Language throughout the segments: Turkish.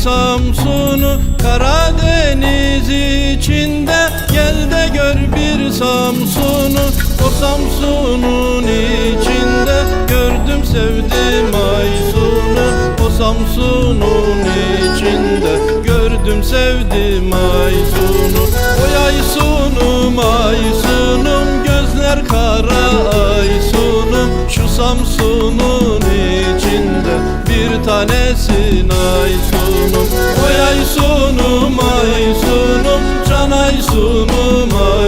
Samsun'u Karadeniz içinde. Gel de gör bir Samsun'u O Samsun'un içinde. Gördüm sevdim Aysun'u O Samsun'un içinde. Gördüm sevdim Aysun'u Oy Aysun'um Aysun'um. Gözler kara Aysun'um Şu Samsun'un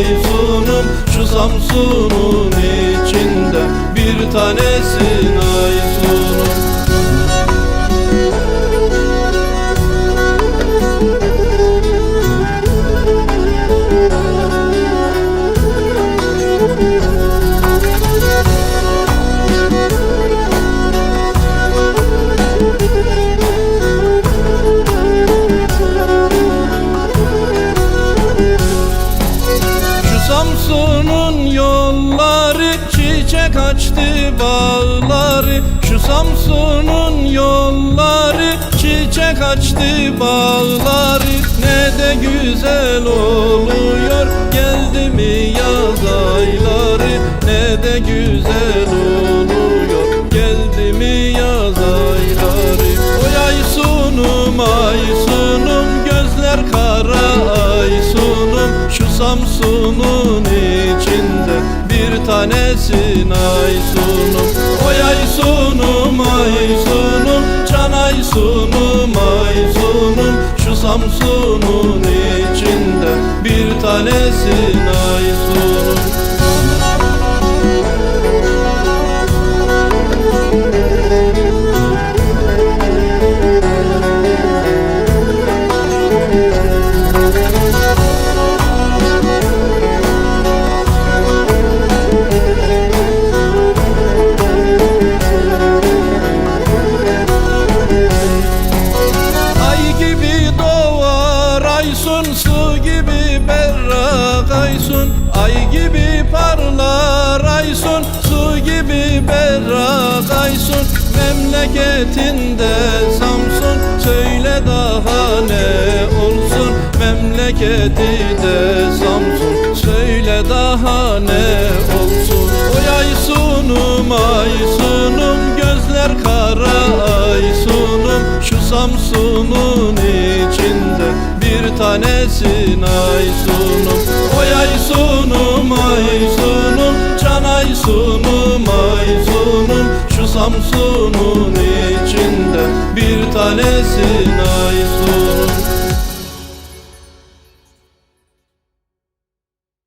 Aysun'um Şu Samsun'un içinde Bir tanesin Aysun'um Şu Samsun'un yolları çiçek açtı bağları. Şu Samsun'un yolları çiçek açtı bağları. Ne de güzel oluyor geldi mi yaz ayları. Ne de güzel oluyor geldi mi yaz ayları. Oy Aysun'um Aysun'um gözler kara Aysun'um şu Samsun'un tanesin Aysun'um. Oy Aysun'um Aysun'um. Can Aysun'um Aysun'um. Şu Samsun'un içinde bir tanesin Ay Aysun Ay gibi parlar Aysun Su gibi berrak Aysun. Memleketinde Samsun Söyle daha ne olsun. Memleketi de Samsun Söyle daha ne olsun. Oy Aysun'um Aysun'um Gözler kara Aysun'um. Şu Samsun'un içinde bir tanesin Aysun'um Samsun'un içinde bir tanesin Aysun'um